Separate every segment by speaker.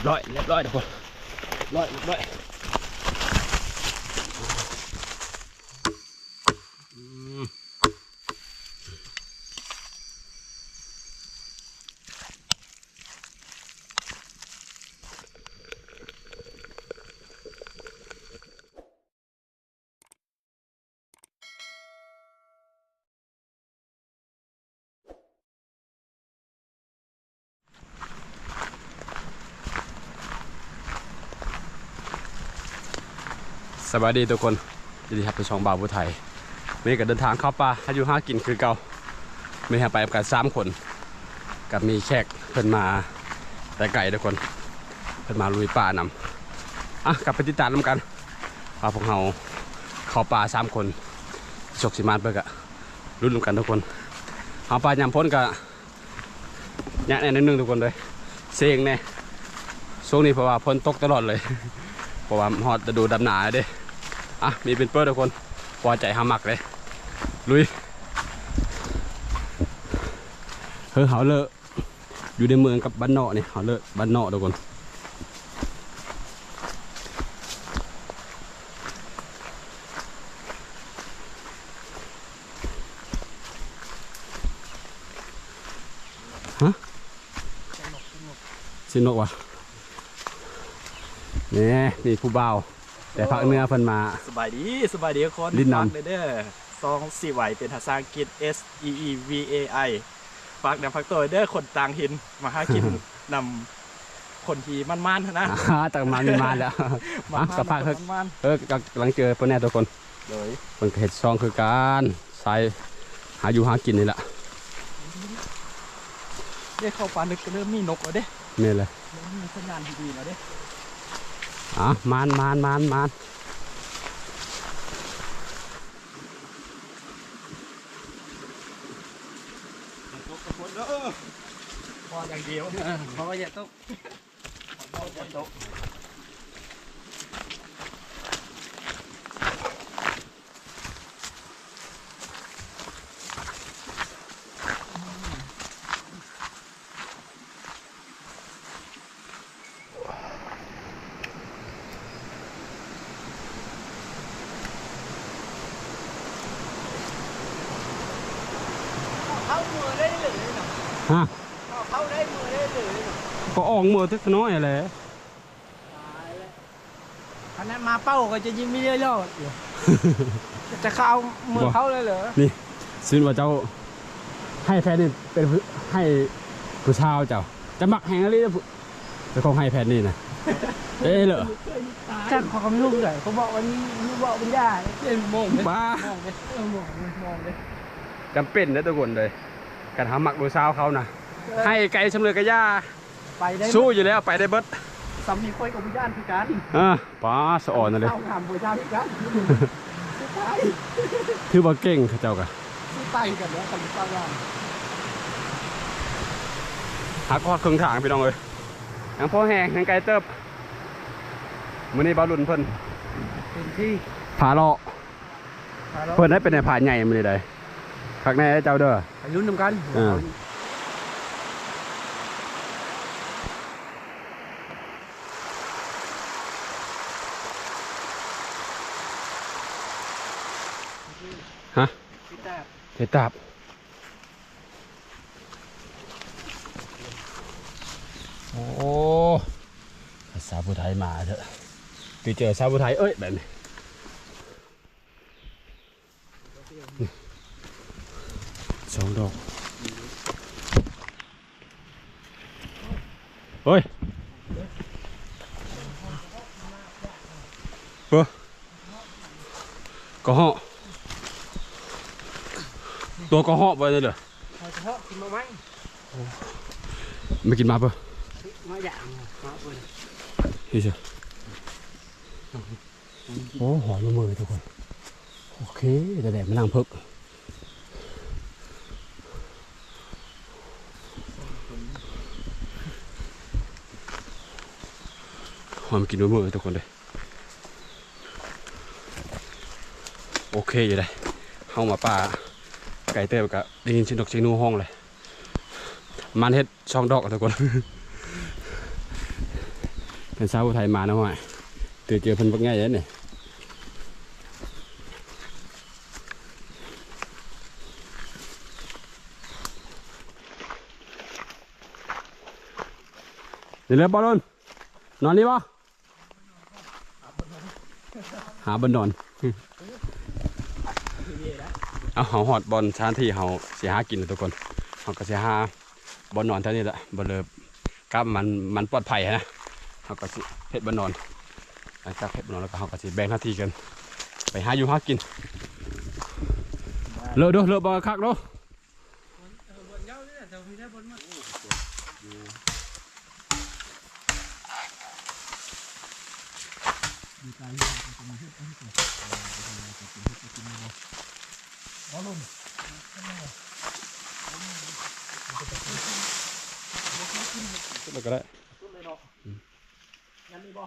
Speaker 1: บร้อยเรียบร้อยทุกคนเรียบร้อยเรียบร้อยอืม สวัสดีทุกคนยินดีครับเป็นช่องบ่าวผู้ไทยวันนี้ก็เดินทางเข้าป่าให้อยู่ห้ากินคือเก่าไม่ให้ไปกับกันสามคน กับมีแขกเพิ่นมาแต่ไก่ทุกคนเพิ่นมาลุยป่านำอะกลับไปติดตามนำกันว่าพวกเราเข้าป่าสามคนโชคสิมานเบิกอะรุ่นกันทุกคนเอาป่ายามพ้นกะยะแน่นิดนึงทุกคนเลยเสียงแน่ช่วงนี้เพราะว่าพ้นตกตลอดเลยเพราะว่าฮอดจะดูดำหนาเด้ อะ มีเป็นเปิดทุกคนพอใจหามักเลย ลุย เฮ้ยเขาเลอะอยู่ในเมืองกับบ้านนอกนี่ยเขาเลอะบ้านนอกทุกคนฮะสินกวะนี่นี่ผู้บ่าว แต่ภาคเหนื้อเพิ่นมา
Speaker 2: สบายดีสบายดีทุกคน
Speaker 1: ลิ้นนำ
Speaker 2: ฝากเลยเด้อซองสี่ไหวเป็นภาษาอังกฤษ S E E V A I ฝากนำพักตัวเด้อคนต่างหินมาหากิน นำคนที่มันๆนะ
Speaker 1: อ่าต่างมามีมาแล้ว
Speaker 2: มา
Speaker 1: อะกับภาคเฮ้ย
Speaker 2: มัน
Speaker 1: เออกำลังเจอเพิ่นแน่ทุกคน
Speaker 2: ๆเลย
Speaker 1: เพิ่นก็เห็ดซองคือการใส่หาอยู่หากินนี่แหละ
Speaker 2: ได้เข้าป่านึกก็เริ่มมีนกแล้วเด้
Speaker 1: นี่เลย
Speaker 2: เริ่มมีสัญญาณดีๆแล้วเด้
Speaker 1: อะมานมานมานมาน
Speaker 2: ตกกระพนเออพออย่างเดียว
Speaker 1: เพราะว่าอย่าตก
Speaker 2: พอจะตก
Speaker 3: เข้ามือได้เลยเนาะ
Speaker 1: ฮะ
Speaker 3: เข้าได้มือได้เลยเนาะ
Speaker 1: ก็ออกมือทึกน้อยแหละ
Speaker 3: ตายแล้วคะแนนมาเป้าก็จะยิงไม่ได้ยอดอยู่ จะเข้ามือเขาเลยเหรอ
Speaker 1: นี่ซึ่งว่าเจ้า ให้แฟนนี่เป็นผู้ให้ผู้ชาวเจ้า จะมักแหงอะไรนะผู้เป็นของให้แฟนนี่นะเอ้เหรอ
Speaker 3: ถ้าขอคำลูกหน่อยเขาบอกวันนี้ลูกบอกเป็นย่าเล่นมองเลย
Speaker 1: บ้าม
Speaker 3: องเลยเออมองเลยมองเลย
Speaker 1: จำเป็นนะทุกคนเลยการหามักผู้ชาวเขานะให้ไก่ชำเลือกระยา
Speaker 3: ไปได้
Speaker 1: สู้อยู่แล้วไปได้เบิด
Speaker 3: สามีคอยกับพิจารพิการ
Speaker 1: อ่าป้าสะอ่อนนะเลย
Speaker 3: เข้าถามพิจารพิการสุดท้าย
Speaker 1: ถือว่าเก่งเขาเจ้ากะ
Speaker 3: สู้ไตกันแล้วกันตั้งงาน
Speaker 1: หักคอดเครื่องทางพี่น้องเลยยังพอแห้งยังไกลเติบมื้อนี้บอลลุนเพิ่น
Speaker 3: เป็นที่
Speaker 1: ผาเลาะ
Speaker 3: พาเรา
Speaker 1: เพิ่นได้เป็นในผาใหญ่มื้อนี้ได้คักแน่เจ้าเด้อ
Speaker 3: ไปรุ่นนำกัน
Speaker 1: อ่า ฮะ
Speaker 3: พี่แต่
Speaker 1: เฮ็ดตาบโอ้ภาษาผู้ไทยมาเถอะไปเจอชาวผู้ไทยเอ้ยแบบนี้สองดอกเฮ้ยเออก็หาะ ตัวก็เหาะไปเลยเหรอ
Speaker 3: เอาเฉพาะกินมาไหม
Speaker 1: ไม่กินมาเปล่ะ
Speaker 3: มาอย่างมาเปิด
Speaker 1: นี่เชียวโอ้หอยมาเมยทุกคน โอเคแต่แดดมานั่งเพิกหอยมากินมาเมยทุกคนเลย โอเคอยู่เลยเข้ามาป่า ไก่เต้ยกับได้ยินเสียงดอกเชียงนูห้องเลย มันเฮ็ดช่องดอกทุกคน เป็นสาวไทยมานะว่าตื่นเจอเพิ่นบักง่ายเลยเนี่ยเดี๋ยวเลยบอลลนนอนนี่ปะหาบนนอน เอาเฮาหอดบอลชานที่เฮาเสียหากินทุกคนเฮาก็เสียหาบอลนอนเท่านี้แหละบอลเลิบกับมันมันปลอดภัยนะเฮาก็สิเพชรบอลนอนหลังจากเพชรบอลนอนแล้วก็เฮาก็สิแบ่งหน้าที่กัน ไปหาอยู่หากินเลอะด้อเลอะบ่คักเด้อ
Speaker 3: บนเย้าเนี่ยจะมีได้บน มา
Speaker 1: แล้วก็ได้
Speaker 2: สุดเลยเนาะงั้นนี่บ่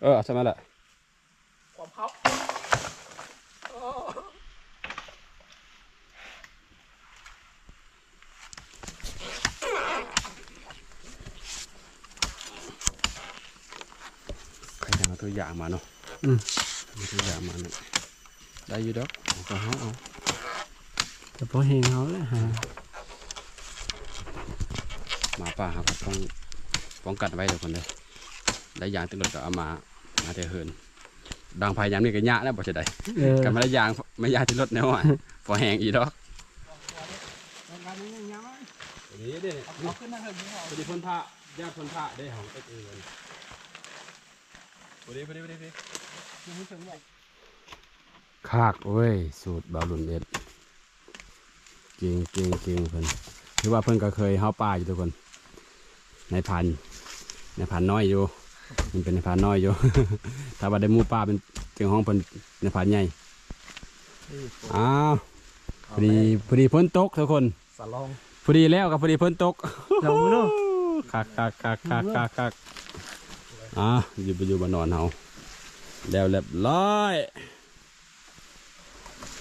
Speaker 1: เออเอาใช่ไหมล่ะ
Speaker 2: ความเขาโอ้
Speaker 1: ใครจะเอาตัวอย่างมาเนาะ
Speaker 3: อืม
Speaker 1: เอาตัวอย่างมาเนาะได้อยู่ดอกเอาก็เฮาเอา
Speaker 3: แต่พอเฮงเขาเลยฮะ
Speaker 1: หมาป่าครับต้องป้องกันไว้ทุกคนเลยได้ยางติดรถก็เอามา มาเทเหินบางภายยามนี่ก็ยะแล้วบ่ใช่ได้
Speaker 3: เออ
Speaker 1: กันไม่ได้ยางไม่ยางที่รถแนวอะพอแห้งอีดอก
Speaker 3: งานนี้ยังไง
Speaker 1: นี่เด้
Speaker 2: เอาขึ้นนั่งเถอะยิงเขา
Speaker 1: พอดีพ้นผ้ายากพ้นผ้าได้ของเอ็กเอินพอดีพอดีพอดีพอดี
Speaker 2: ยิงไม่ถึงหรอก
Speaker 1: คากเว้ยสูตรบาลุนเอ็ด เก่งเก่งเก่งเพิ่นคือว่าเพิ่นก็เคยเฮาป่าอยู่ทุกคน ในพันในพันน้อยอยู่ มันเป็นในพันน้อยอยู่ ถ้าว่าได้หมูป่าเป็นเจ้าห้องเพิ่นในพันใหญ่อ้าวพอดีพอดีพ้นตกทุกคน
Speaker 2: สลอง
Speaker 1: พอดีแล้วกับพอดีพ้นตก
Speaker 3: เราไม่รู้
Speaker 1: คักคักคักคักคักคักอะอยู่ไปอยู่บานนอนเฮาแล้วเรียบร้อย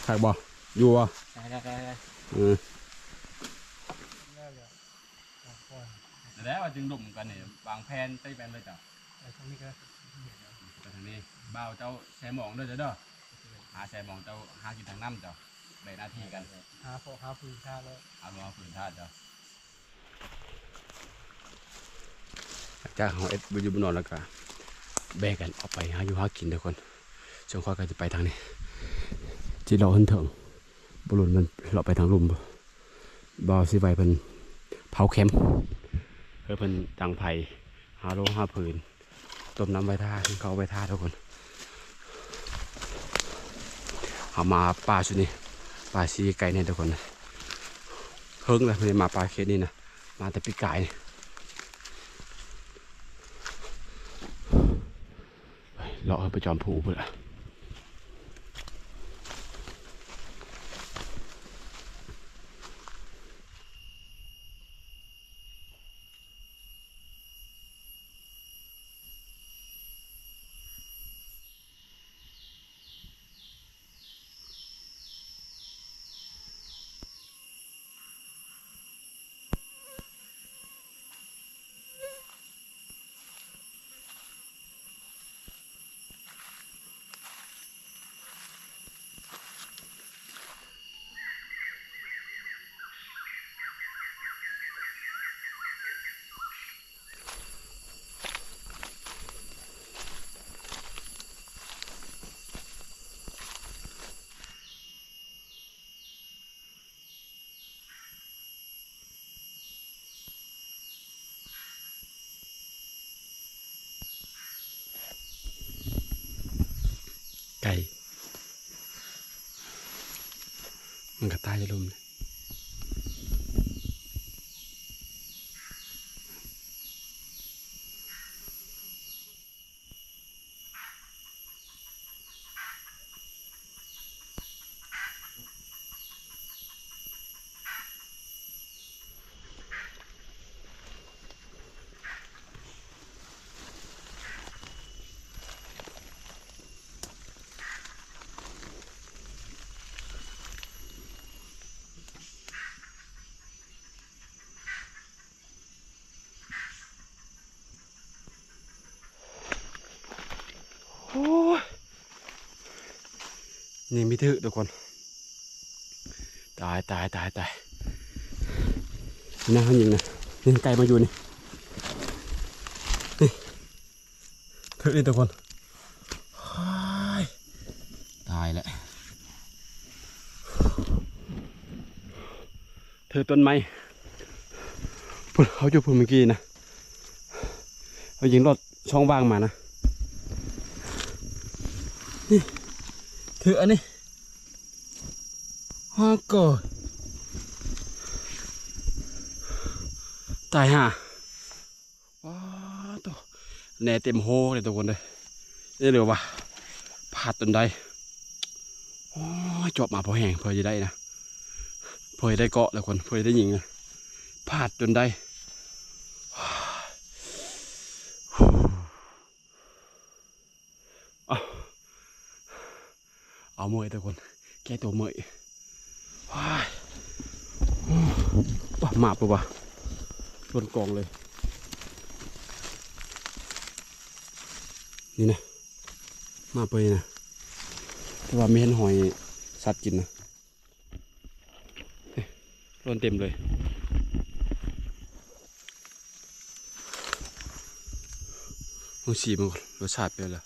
Speaker 1: คักบ่อยู่บ่
Speaker 3: ได้ได้ได้
Speaker 1: เออแล้วจึงดุ่มกันนี่วางแผนใส่แผนเลยจ้ะ
Speaker 3: ทางนี้ก็
Speaker 1: ไปทางนี้บ่าวเจ้าแช่หมองเด้อเจ้าเด้อหาแช่หมองเจ้าหากินทางน้ำเจ้าแบ่งหน้าที่กัน
Speaker 3: หาพอหาพื้นชาแล้ว
Speaker 1: เอาลงมาฝืนธาตุเจ้าจากเขาเอ็ดบุญบนนอนแล้วก็แบ่งกันออกไปหาอยู่หากินทุกคนช่วงค่อยก็จะไปทางนี้จีเราหันเถิง บุรุษมันเราไปทางลุมบ่าวสิไปเพิ่นเผาเข็มเพื่อเพิ่นดังไผ่หาโลห้าผืนต้มน้ำใบท่าเขาเอาใบท่าทุกคนเอามาป่าชุดนี้ป่าซีไก่เนี่ยทุกคนเฮิงเลยไม่ได้มาปลาเคสนี่นะมาแต่ปีกไก่เลาะไปจอมผูเพื่อ ไก่มันก็ตายจะลุมเลย ยิงม่ถึกทุกคน ตายตายตายตายนี่นะเขายิงนะนี่ไกลมาอยู่นี่นี่ถึกนี่ทุกคนตายแล้วเธอต้นไม้พุ่นเขาอยู่พุ่นเมื่อกี้นะเขายิงรถช่องว่างมานะนี่ ถืออันนี้ฮากอตายห่าว้าตัวแหน่เต็มโฮเลยทุกคนเลยนี่เร็ววะพลาดจนได้โอ้จบมาพอแห้งพอจะได้นะพอจะได้เกาะแล้วคนพอจะได้ยิงนะพลาดจนได้ เอาเมยทุกคน แก้ตัวเมยว้ายว้ามาปะวะชนกองเลย นี่นะ มาไปนะแต่ว่าไม่เห็นหอยสัตว์กินนะเฮ้นเต็มเลยมึงสีมันก่อนรสชาติเป็นไร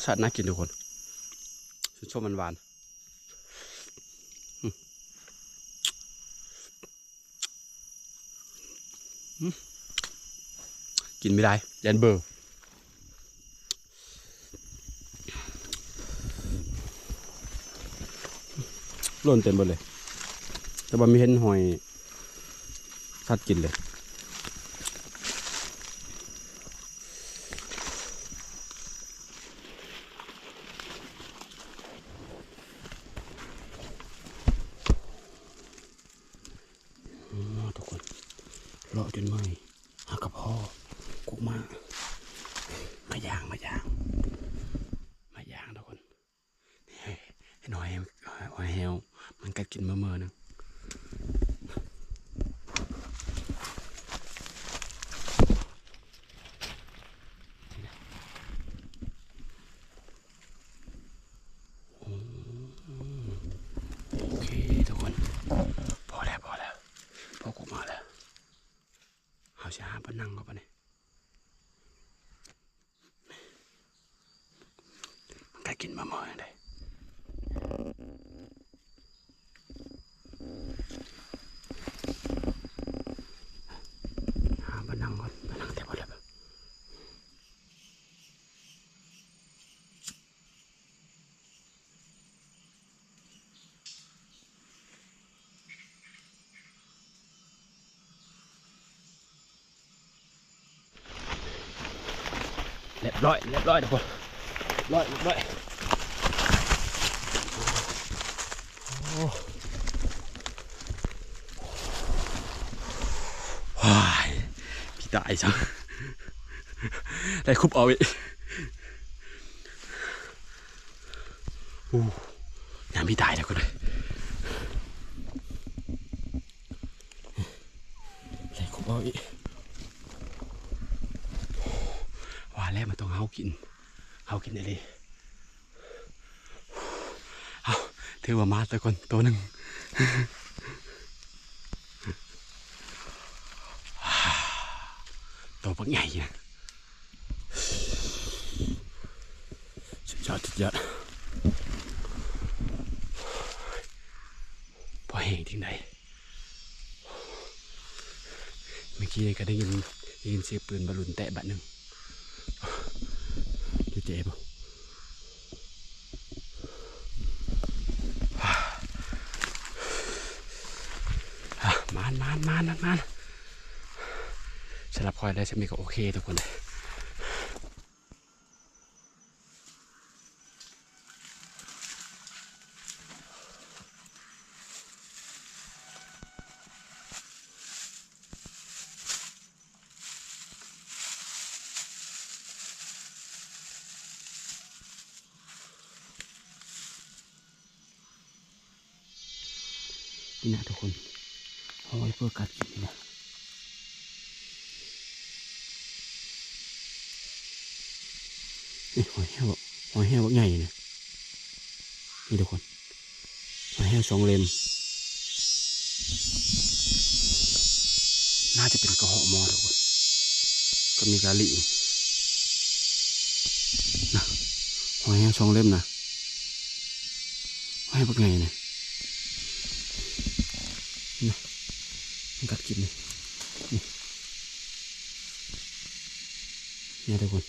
Speaker 1: สชาติน่ากินทุกคนฉันชอบมันหวานกินไม่ได้ยันเบอร์ล้นเต็มหมดเลย แต่ว่าไม่เห็นหอยสัตว์กินเลย อ๋อทุกคนเลาะจนเมื่อยหากับพ่อกุกมา มาย่างมาย่าง มาย่างทุกคนนี่ให้หน่อยหอยแฮวมันกัดกินเมื่อเมื่อนึง โอเคทุกคน พอแล้วพอแล้วพอกูมาแล้วเอาช้าปะนั่งก็ปะเนี่ยมันก็กินมาเมื่อยเลยหาปะนั่งก่อนปะนั่งแต่พอแล้วเร้อยเรียบร้อยทุกคนร้อยเรียบร้อยว้ายพี่ตายจังได้คุบเอาอีกโอ้ยังพี่ตายแล้วคนเลยได้คุบเอาอีก ว่าแล้มันต้องเฮากินเฮากินได้เลยเอาถือว่ามาแต่คนตัวหนึ่งตัวปักใหญ่นะสุดยอดสุดยอดพอแห้งทิ้งไหนเมื่อกี้ก็ได้ยินได้ยินเสียงปืนบอลลูนแตะบัดหนึ่ง เจ๊บ่อะมานมานมานมานสำหรับคอยได้วฉันมีก็โอเคทุกคนเลย ตัวกัดนะหอยแห้วหอยแห้วใหญ่นะนี่ทุกคนหอยแห้วสองเลนน่าจะเป็นกระหอมอทุกคนก็มีกาลีนะหอยแห้วสองเล่มนะหอยพวกไงเนี่ยนะ กัดกินนี่นี่ทุกคน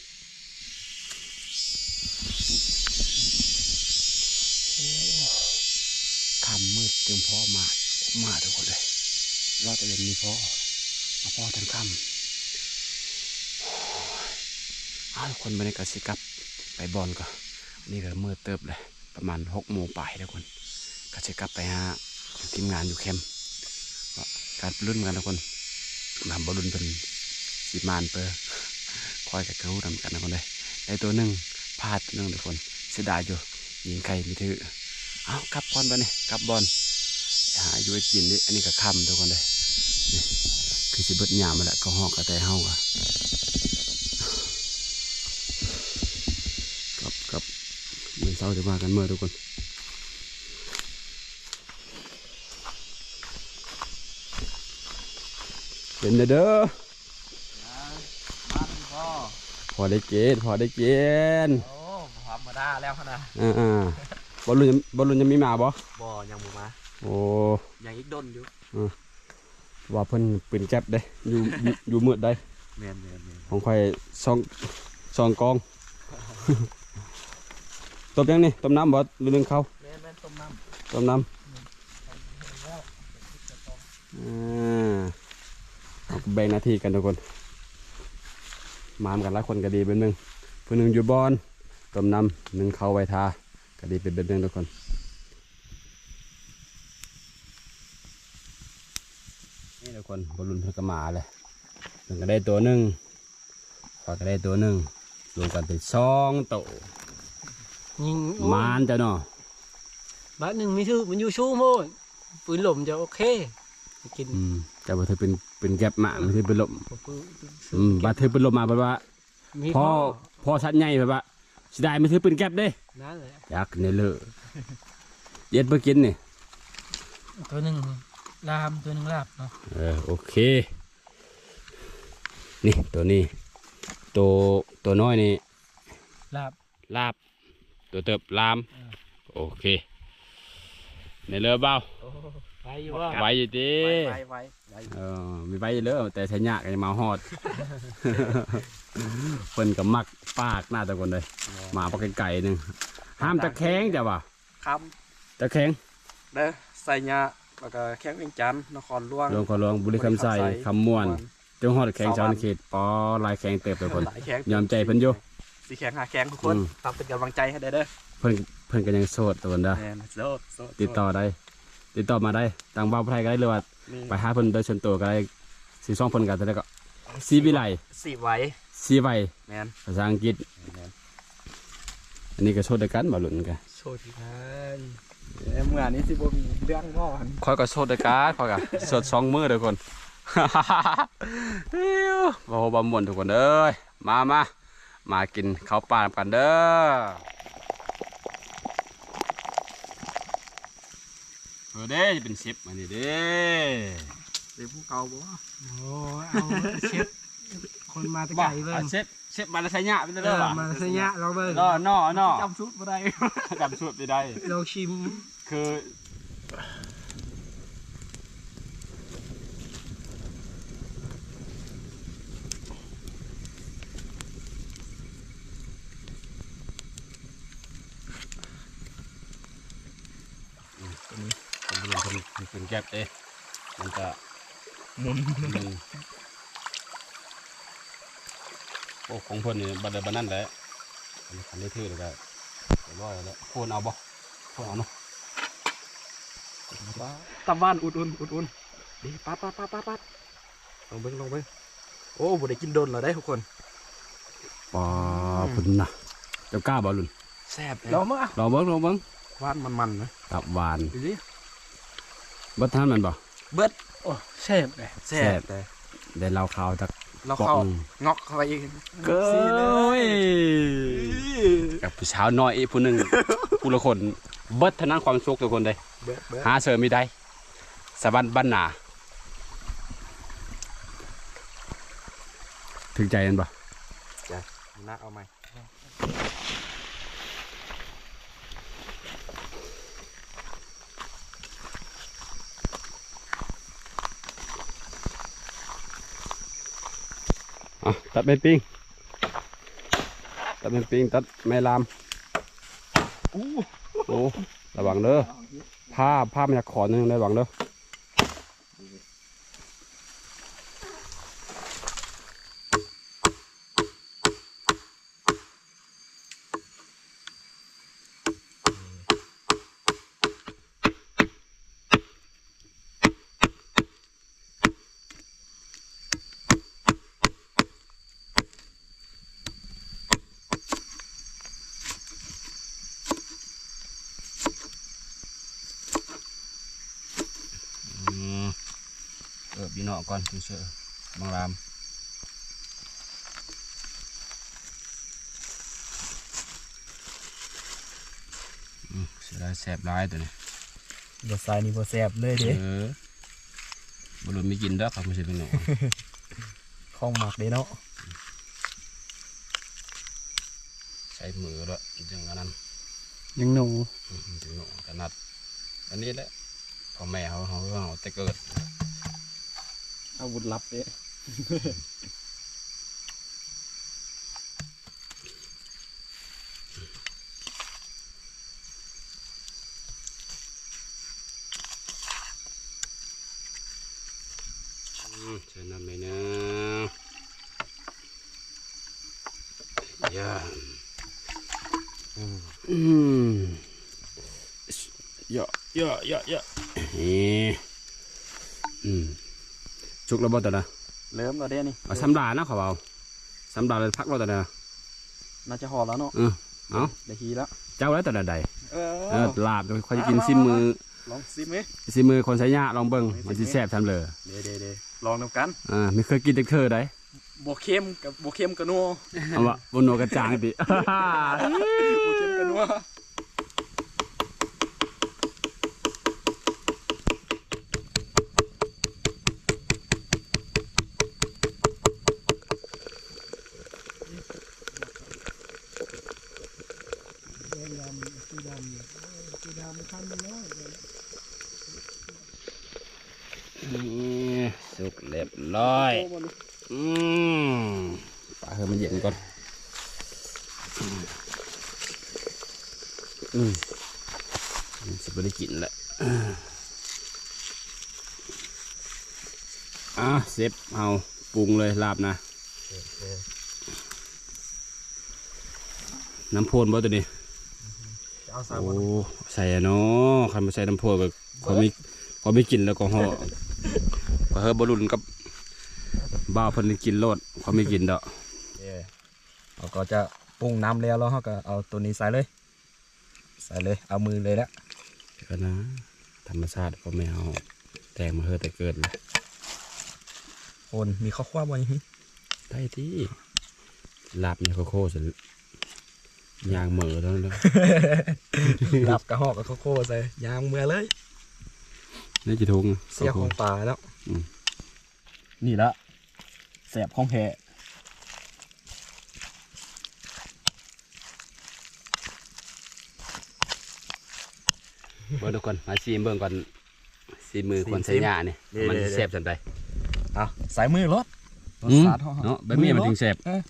Speaker 1: คำมืดจึงพ่อมามาทุกคนเลยรอดแต่เย็นมีพ่อมาพ่อทันคำอ้าวทุกคนบรรยากาศสิกับไปบอลก็นี่ก็มืดเติบเลย ประมาณหกโมงปลายทุกคนก็สิกลับไปหาทีมงานอยู่แคมป์ การรุ่นกันทุกคนนำบอลลุนเป็นสีมานเปอร์คอยกับเขาทำกันทุกคนเลยในตัวหนึ่งพลาดหนึ่งทุกคนเสียดายอยู่ยิงไก่ไม่ถือเอากับบอลไปเนี่ยกลับบอลหาอยู่ไอ้กินดิอันนี้ก็ค่ำทุกคนเลยนี่คือสิเบิดหยามมาแล้วก็หอกกระแตเฮาอะกับกับเมื่อเช้าจะมากันเมื่อทุกคน เป็นเด้อเด้อ
Speaker 2: มันพ่อ
Speaker 1: พอได้เกณฑ์พอได้เกณฑ์
Speaker 2: โอ้ธรรมดาแล้วขนาด
Speaker 1: อ่าอ่าบอลลูนยังบอลลูนยังมีมาบ่
Speaker 2: บ่ยังบ่มา
Speaker 1: โอ้
Speaker 2: ยังอีกดนอยู่
Speaker 1: ว่าเพิ่นปืนแก๊ปเด้อยู่อยู่อยู่มืดได้
Speaker 2: แม่นแม่นแม่น
Speaker 1: ของข่อยซองซองกองต้มยังนี่ต้มน้ำบ่หรือนึ่งข้าว
Speaker 2: แม่นแม่นต้มน้
Speaker 1: ต้มน้ำอ่าเอา แบ่งหน้าที่กันทุกคน มามกันหลายคนก็ดีเป็นหนึ่งผู้หนึ่งอยู่บอนต้มน้ำหนึ่งข้าวไว้ทาก็ดีเป็นเป็นหนึ่งทุกคนนี่ทุกคนบอลลูนเพิ่นก็มาเลยเพิ่นก็ได้ตัวหนึ่งขอยก็ได้ตัวหนึ่งรวมกันเป็นสองโตว
Speaker 3: ยิง
Speaker 1: มานเจ้าเนาะ
Speaker 3: บาทหนึ่งมีชื่อมันอยู่ชูโมดปืนหล่มจะโอเคไปกิน
Speaker 1: อืมแต่ว่าเธอเป็น เป็นแก็บหมาไม่ใช่เป็นลม
Speaker 3: ปืน
Speaker 1: อืมบาดเธอเป็นลมมาแบบว่า
Speaker 3: มี
Speaker 1: พ่อพ่อชัดใหญ่แบบว่าสิได้ไม่ถือเป็นแก็บเด้
Speaker 3: นั่นแหละ
Speaker 1: อยากในเลอะเย็ดเพื่อกินนี่
Speaker 3: ตัวหนึ่งลามตัวหนึ่งลาบเนาะ
Speaker 1: เออโอเค นี่ตัวนี้ ตัวตัวน้อยนี่
Speaker 3: ลาบ
Speaker 1: ลาบ ตัวเติบลาม
Speaker 3: อ่า
Speaker 1: โอเค ในเรือเบา
Speaker 3: ไปอยู่ว่า
Speaker 1: ไว้อยู่ดีำ
Speaker 2: ไว้ไว้ไว้ไว้
Speaker 1: เออมีไว้อยู่เด้อแต่ใช้ยากก็ยังมาฮอดเพิ่นก็มักปากหน้าตะคนเลยหมาปากไก่หนึ่งห้ามตะแคงจ้ะวะ
Speaker 2: ค
Speaker 1: ตะแคงำ
Speaker 2: เด้อใส่ยาแล้วก็แข้งเวียงจันทน์นครหลวง
Speaker 1: หลวงขอหลวงบุรีคำใสคำม่วนจงฮอดแข็งชาวนาเขตปอลายแข็งเติบทุกคน
Speaker 2: หลายแข้ง
Speaker 1: ยอมใจเพิ่นอยู่
Speaker 2: สีแข้งหาแข้งทุกคน
Speaker 1: อืม
Speaker 2: ฝากเป็นกำลังใจให้ได้เด้อ
Speaker 1: เพิ่น เพิ่นก็ยังโสดตัวคนเด้อ
Speaker 2: แม่นโสดโสด
Speaker 1: ติดต่อได้ ติดต่อมาได้ทางบ้านไทยก็ได้หรือว่า
Speaker 2: นี่
Speaker 1: ไปหาเพิ่นโดยส่วนตัวก็ได้สีซ่องเพิ่นกันแต่ก็สีวิไล
Speaker 2: สีไว้
Speaker 1: สีไว
Speaker 2: แม่น
Speaker 1: ภาษาอังกฤษ
Speaker 2: แม่น
Speaker 1: อันนี้ก็โชดด้วยกันบ่หลุนกัน
Speaker 3: โชว์ที่กัน
Speaker 2: เอ้ยเมื่อนี้สิบ่มีเรื่องง้อกัน
Speaker 1: ค่อยก็โชดด้วยกันค่อยก็สดสองมือทุกคนอิ๊วโอ้โหบำมวนทุกคนเอ้ยมามามากินข้าวปลากันเด้อ เออเด้จะเป็นสิบอันนี้เด้
Speaker 2: เดี๋ยวผู้เก่าบ่
Speaker 3: โอ้เอาเชฟคนมาแตะไก่เบิ่ง
Speaker 1: เซฟเซฟมาแล้วใช้ยะเป็น
Speaker 3: เอ
Speaker 1: เด้อ
Speaker 3: อ
Speaker 1: ว่ะ
Speaker 3: มาสยะเราเบิ่ง
Speaker 1: นอนอนอ
Speaker 2: จำชุดบ่ได้
Speaker 1: จำสูตรไม่ได้
Speaker 3: เราชิม
Speaker 1: คืออืมตัวนี้ผม เป็นคนเป็นแก๊บเด้มันจะ
Speaker 2: หมุน
Speaker 1: มันโอ้ของเพิ่นนี่บัดเดยวบัดนั่นแหละอันนี้คันได้ถือเลยก็เรียบร้อยแล้วโคนเอาบ่โคนเอาเนาะ
Speaker 2: ตำบ้านอุ่นๆอุ่นๆดีปัดปัดปัดปัดปัดลองเบิ่งลองเบิ่งโอ้บ่ได้กินโดนแล้วได้ทุกคน
Speaker 1: ปอพุ่นนะเจ้ากล้าบ่ลุน
Speaker 2: แซ่บเลย
Speaker 3: ลองมั้งอะ
Speaker 1: ลองเบิ่งลองเบิ่ง
Speaker 2: หวานมันๆนะ
Speaker 1: ตับหวาน
Speaker 2: ดูดิ
Speaker 1: บ่ทานมันบ่
Speaker 2: เบิด
Speaker 3: โอ้เซ่บเลย
Speaker 2: แซ่บเลย
Speaker 1: ได้เล่าข่าวจาก
Speaker 2: เราเข้า
Speaker 1: อืม
Speaker 2: งอกเข้าไปอีก
Speaker 1: เก้ยกับผู้สาวน้อยอีกผู้หนึ่งผู้ละคนเบิดทางนั้นความสุขทุกคนเลย
Speaker 2: เบิดเบิด
Speaker 1: หาเสริมไม่ได้สะบันบ้านหนาถึงใจกันปะ
Speaker 2: น่าเอาไหม
Speaker 1: อะตัดเป็นปิ้งตัดเป็นปิ้งตัดไม่ลามโอ้ระวังเด้อผ้าผ้ามันจะขอนึงระวังเด้อมเออพี่น้องก่อน คือเชื่อบางรามอืมเสียดายแสบร้ายตัวนี้
Speaker 2: บทสายนี่บทแสบเลยเด้
Speaker 1: เออบรุษไม่กินเด้อครับไม่ใช่เป็นหนู
Speaker 2: ข้องหมักเด้เนาะ
Speaker 1: ใช้มือด้วยจังอันนั้น
Speaker 3: ยังหนู
Speaker 1: อืมจังหนูขนาดอันนี้แหละพ่อแม่เขาเขาเขาแต่เกิด
Speaker 2: อาวุธลับเด้
Speaker 1: อืมเชิญนำไปนะย่าอืมอืมเยอะเยอะเยอะเยอะนี่อืม ชุกระเบิดตัวนะ
Speaker 2: เริ่มแล้วเด้นี่
Speaker 1: เอาสำดานะขอเอาสำดาเลยพักเราตัวนะ
Speaker 2: น่าจะหอแล้วเนาะ
Speaker 1: เออเอา
Speaker 2: ได้ทีแล้ว
Speaker 1: เจ้าแล้วตัวใด
Speaker 2: เอ
Speaker 1: เออลาบโดยคอยกินซิมมือ
Speaker 2: ลองซิมไหม
Speaker 1: ซิมมือคนใช้ยาลองเบิ้งมันสิแซ่บทำเลย
Speaker 2: เด้เด้เด้ลองนำกัน
Speaker 1: อ่าไม่เคยกินแต่เธอได้
Speaker 2: บวเข้มกับบวเข้มกับนัว
Speaker 1: เอาวะบนโนกระจางดิ
Speaker 2: บวเข้มกับนัว
Speaker 1: ปลาเฮ้ยมันเย็นก่อน อืมอืมสิบได้กินแหละอะเซฟเอาปรุงเลยลาบนะ น้ำโพนบ่ตัวนี้
Speaker 2: จะเอาสาย
Speaker 1: โอ้
Speaker 2: บน
Speaker 1: ใส่อะเนาะใครมาใส่น้ำโพนก็เขาไม่เขาไม่กินแล้วก็ห่อก็เฮ้ยบรุนกับ บ้าวเพิ่นกินโลดเขาไม่กินดอก
Speaker 2: เด้เราก็จะปรุงน้ำแล้วแล้วเราก็เอาตัวนี้ใส่เลย ใส่เลยเอามือเลยละ
Speaker 1: เดี๋ยวก่อนนะ ธรรมชาติพ่อแม่เอาแต่งมาเฮอแต่เกิดเลย
Speaker 2: คนมีข้าวคั่วบ่ยัง
Speaker 1: ได้ที่ลาบในโคโค่สิยางเหมือเท่านั้นแหละ
Speaker 2: ดับกระหอกกับข้าวโพดใส่ยางเมือเลย
Speaker 1: นี่จะทุง
Speaker 2: เสียของป่าแล้ว
Speaker 1: อืม
Speaker 2: นี่ละ แสบของแพ้
Speaker 1: เบิ่งทุกคนมาซีมเบิ่งก่อนซีมือคนใช้ยาเนี่ยมันแซ่บสันใด
Speaker 2: เอาใส่มือรถรถ
Speaker 1: อืม
Speaker 2: สาดห่อ
Speaker 1: เนาะแบบนี้มันถึงแซ่บ
Speaker 2: เออ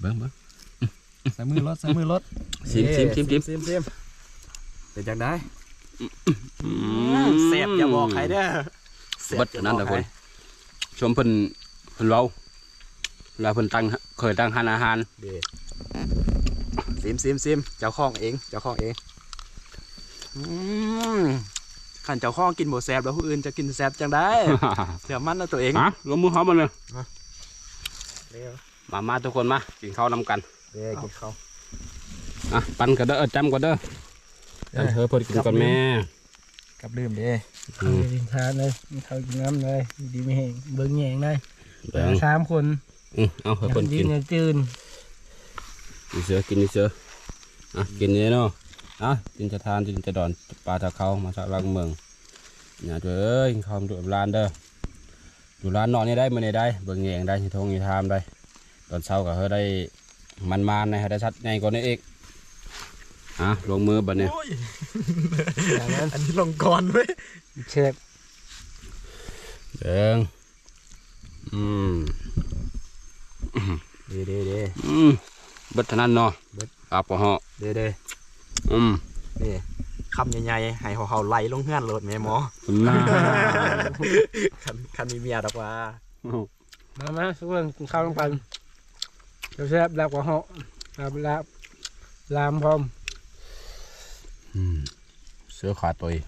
Speaker 1: เบิ่งเบิ่ง
Speaker 2: ใส่มือรถใส่มือรถ
Speaker 1: ชิมชิมชิมชิม
Speaker 2: ซิมซิมเป็นจังได้
Speaker 1: อื
Speaker 2: แสบอย่าบอกใครเด้อแสบ
Speaker 1: เบิด
Speaker 2: อย่า
Speaker 1: นั่น
Speaker 2: บ
Speaker 1: ทุ
Speaker 2: อก
Speaker 1: ก
Speaker 2: ใค
Speaker 1: ค
Speaker 2: ร
Speaker 1: นชมเพิ่น เพิ่นเว้าเวลาเพิ่นตั้งเคยตั้งร้านอาหาร
Speaker 2: เด้ซิมซิมซิมเจ้าของเอง เจ้าของเองอืมขันเจ้าของกินบ่แสบแล้วผู้อื่นจะกินแสบจังได้ เดี๋ยวมันนะตัวเอง
Speaker 1: ฮะลงมือหอมมันเลย
Speaker 2: เร็ว
Speaker 1: มามาทุกคนมา กินข้าวนำกัน
Speaker 2: เด้กินข้าว
Speaker 1: อะปันกันเด้อเออจำกันเด้อ
Speaker 2: เออ
Speaker 1: ปันเธอเพิ่นกินก่อนแม่
Speaker 2: กับลืมเด้
Speaker 1: อืม
Speaker 3: กินทานเลยกินข้าวกินน้ำเลยดีไม่แห้งเบิ่งแยงได้
Speaker 1: อ เบิ่ง
Speaker 3: สามคน
Speaker 1: อือเอาให้คน
Speaker 3: ดิ
Speaker 1: กิน
Speaker 3: นจืน
Speaker 1: นี่เสือกินนี่เสืออะกินนี่เนาะอะกินจะทานกินจะดอนปลาตะเขามาจากลังเมืองอย่าเด้อกินข้าวดูร้านเด้ออยู่ร้านนอนนี่ได้มื้อนี้ได้เบิ่งแยงได้ที่ทงที่ทามได้ ตอนเช้าก็เฮาได้มันมานๆนะให้ได้ชัดใหญ่กว่านี้อีกอะลงมือบัดนี้
Speaker 3: อย่างนั้น
Speaker 2: อันนี้ลงก่อนเว้ย
Speaker 3: เชฟ
Speaker 1: เบิ่ง อืม
Speaker 2: เด้เด้เด้
Speaker 1: อืมเบิดเท่านั้นเนาะ
Speaker 2: เบิด
Speaker 1: อาปะเหาะ
Speaker 2: เด้เด้
Speaker 1: อืม
Speaker 2: นี่คำใหญ่ๆให้เขาๆไล่ลงเฮือนโลดแม่หมอ
Speaker 1: น่า
Speaker 2: คันคันมีเมียดอกว่า
Speaker 3: มามาสักคนกินข้าวลงไปเชฟแล้วกว่าเหาะลาบลาบลามพร้อม
Speaker 1: อืมเสือขาตัวอีก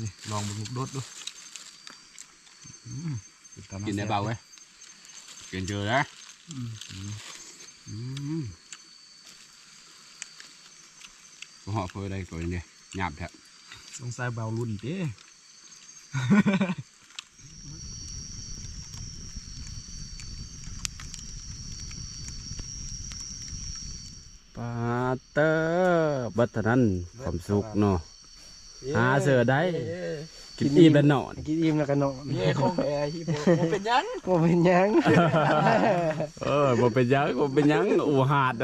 Speaker 2: นี่ลองบุกรถดูอืม ตา
Speaker 1: กินได้เบาเว้ยกินเจอนะอืมก็เหาะเพื่อได้ตัวนี้หยาบแท้
Speaker 2: สงสัยเบารุ่นเด้
Speaker 1: ปาเตอร์บัดเท่านั้นความสุขเนาะหาเสือได้ กินอิ่มแล้วนอน
Speaker 3: กินอิ่มแล้วก็นอน
Speaker 2: นี่ของแอร์ที่ผมเป็นหยัง
Speaker 3: ก็เป็นหยัง
Speaker 1: เออบ่เป็นหยังบ่เป็นหยังอูหาด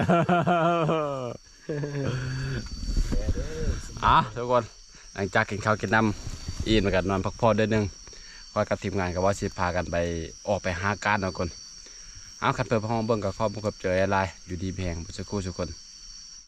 Speaker 1: อะทุกคนหลังจากกินข้าวกินน้ำอิ่มแล้วกันนอนพักผ่อนเดือนหนึงคอยกับทีมงานก็ว่าสิพากันไปออกไปหาการเอาคนเอาคันเปิดห้องเบิ่งกับข้อมูลกับเจออะไรอยู่ดีแพงบุษกูทุกคน